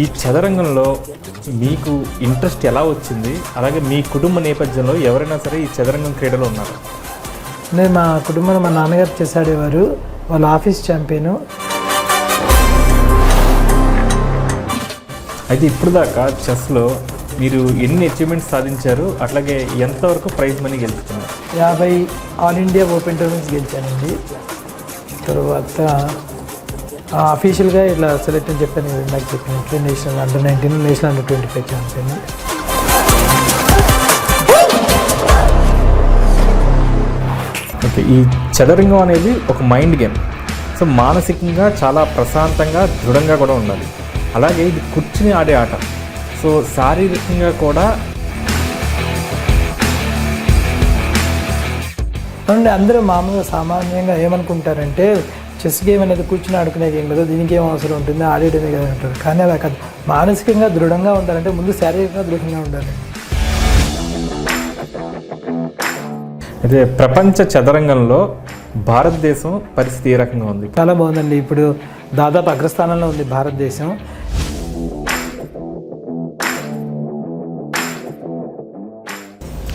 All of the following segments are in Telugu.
ఈ చదరంగంలో మీకు ఇంట్రెస్ట్ ఎలా వచ్చింది? అలాగే మీ కుటుంబ నేపథ్యంలో ఎవరైనా సరే ఈ చదరంగం క్రీడలో ఉన్నారు? నేను మా కుటుంబంలో మా నాన్నగారు చెస్ ఆడేవారు వాళ్ళ ఆఫీస్ ఛాంపియన్. అయితే ఇప్పుడు దాకా చెస్లో మీరు ఎన్ని అచీవ్మెంట్స్ సాధించారు? అట్లాగే ఎంతవరకు ప్రైజ్ మనీ గెలుచుకున్నారు? యాభై ఆల్ ఇండియా ఓపెన్ టోర్నమెంట్స్ గెలిచానండి. తర్వాత అఫీషియల్గా ఇట్లా సెలెక్ట్ అని చెప్పాను నాకు చెప్పినట్లు national under nineteen national under twenty five champion okay ఈ చదరంగం అనేది ఒక మైండ్ గేమ్ సో మానసికంగా చాలా ప్రశాంతంగా దృఢంగా కూడా ఉండాలి. అలాగే ఇది కూర్చుని ఆడే ఆట. సో శారీరకంగా కూడా అవునండి అందరూ మామూలుగా సామాన్యంగా ఏమనుకుంటారంటే చెస్ గేమ్ అనేది కూర్చుని ఆడుకునే గేమ్ కదా దీనికి ఏం అవసరం ఉంటుంది ఆడేయడమే కదా అంటారు. కానీ అలా కాదు. మానసికంగా దృఢంగా ఉండాలంటే ముందు శారీరకంగా దృఢంగా ఉండాలి. అయితే ప్రపంచ చదరంగంలో భారతదేశం పరిస్థితి ఏ రకంగా ఉంది? చాలా బాగుందండి. ఇప్పుడు దాదాపు అగ్రస్థానంలో ఉంది భారతదేశం.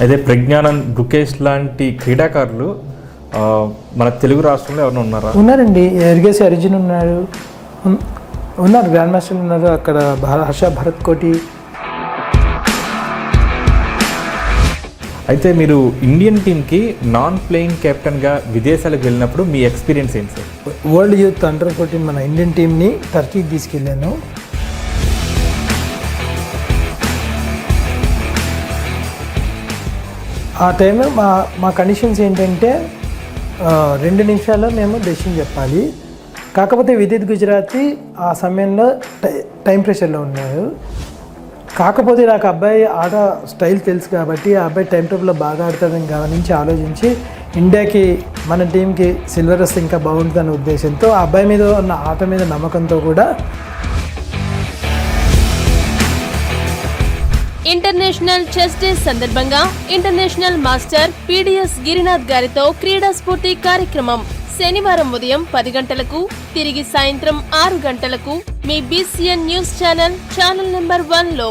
అయితే ప్రజ్ఞానం గుకేష్ లాంటి క్రీడాకారులు మన తెలుగు రాష్ట్రంలో ఎవరైనా ఉన్నారా? ఉన్నారండి. ఎరిగేసి అర్జున్ ఉన్నారు ఉన్- ఉన్నారు. గ్రాండ్ మాస్టర్ ఉన్నారు. అక్కడ హర్ష భరత్ కోటి. అయితే మీరు ఇండియన్ టీంకి నాన్ ప్లేయింగ్ కెప్టెన్గా విదేశాలకు వెళ్ళినప్పుడు మీ ఎక్స్పీరియన్స్ ఏంటి sir? World youth under fourteen మన ఇండియన్ టీంని టర్కీకి తీసుకెళ్ళాను. ఆ టైంలో మా మా కండిషన్స్ ఏంటంటే రెండు నిమిషాల్లో మేము డెసిషన్ చెప్పాలి. కాకపోతే విదిత్ గుజరాతీ ఆ సమయంలో టై- టైం ప్రెషర్లో ఉన్నారు. కాకపోతే నాకు అబ్బాయి ఆట స్టైల్ తెలుసు కాబట్టి ఆ అబ్బాయి టైం టేబుల్లో బాగా ఆడతాడని గమనించి ఆలోచించి ఇండియాకి మన టీంకి సిల్వర్ వస్తే ఇంకా బాగుంటుందనే ఉద్దేశంతో ఆ అబ్బాయి మీద ఉన్న ఆట మీద నమ్మకంతో కూడా ఇంటర్నేషనల్ చెస్ డే సందర్భంగా ఇంటర్నేషనల్ మాస్టర్ పీడిఎస్ గిరినాథ్ గారితో క్రీడా స్ఫూర్తి కార్యక్రమం. శనివారం ఉదయం పది గంటలకు తిరిగి సాయంత్రం ఆరు గంటలకు మీ BCN news channel channel number వన్లో